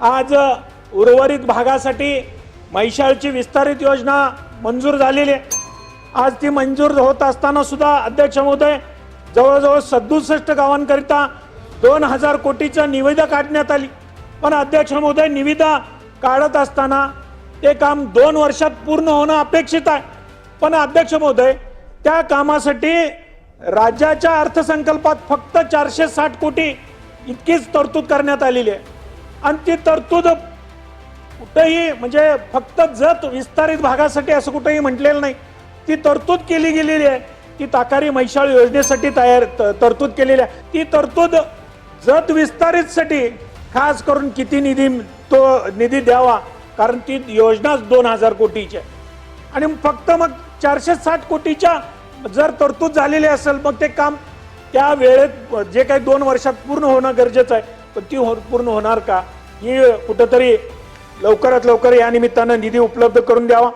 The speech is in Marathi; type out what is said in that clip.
आज उर्वरित भागासाठी मैशाळची विस्तारित योजना मंजूर झालेली आहे. आज ती मंजूर होत असताना सुद्धा अध्यक्ष महोदय जवळजवळ सदुसष्ट गावांकरिता दोन हजार कोटीचं निविदा काढण्यात आली. पण अध्यक्ष महोदय निविदा काढत असताना ते काम दोन वर्षात पूर्ण होणं अपेक्षित आहे. पण अध्यक्ष महोदय त्या कामासाठी राज्याच्या अर्थसंकल्पात फक्त चारशे साठ कोटी इतकीच तरतूद करण्यात आलेली आहे. आणि ती तरतूद कुठंही म्हणजे फक्त जत विस्तारित भागासाठी असं कुठंही म्हटलेलं नाही. ती तरतूद केली गेलेली आहे. ती ताकारी मैशाळ योजनेसाठी तयार तरतूद केलेली आहे. ती तरतूद जत विस्तारितसाठी खास करून किती निधी तो निधी द्यावा कारण ती योजनाच दोन हजार कोटीची आहे. आणि फक्त मग चारशे साठ कोटीच्या जर तरतूद झालेली असेल मग ते काम त्या वेळेत जे काही दोन वर्षात पूर्ण होणं गरजेचं आहे. पण ती हो पूर्ण होणार का? ही कुठंतरी लवकरात लवकर या निमित्तानं निधी उपलब्ध करून द्यावा.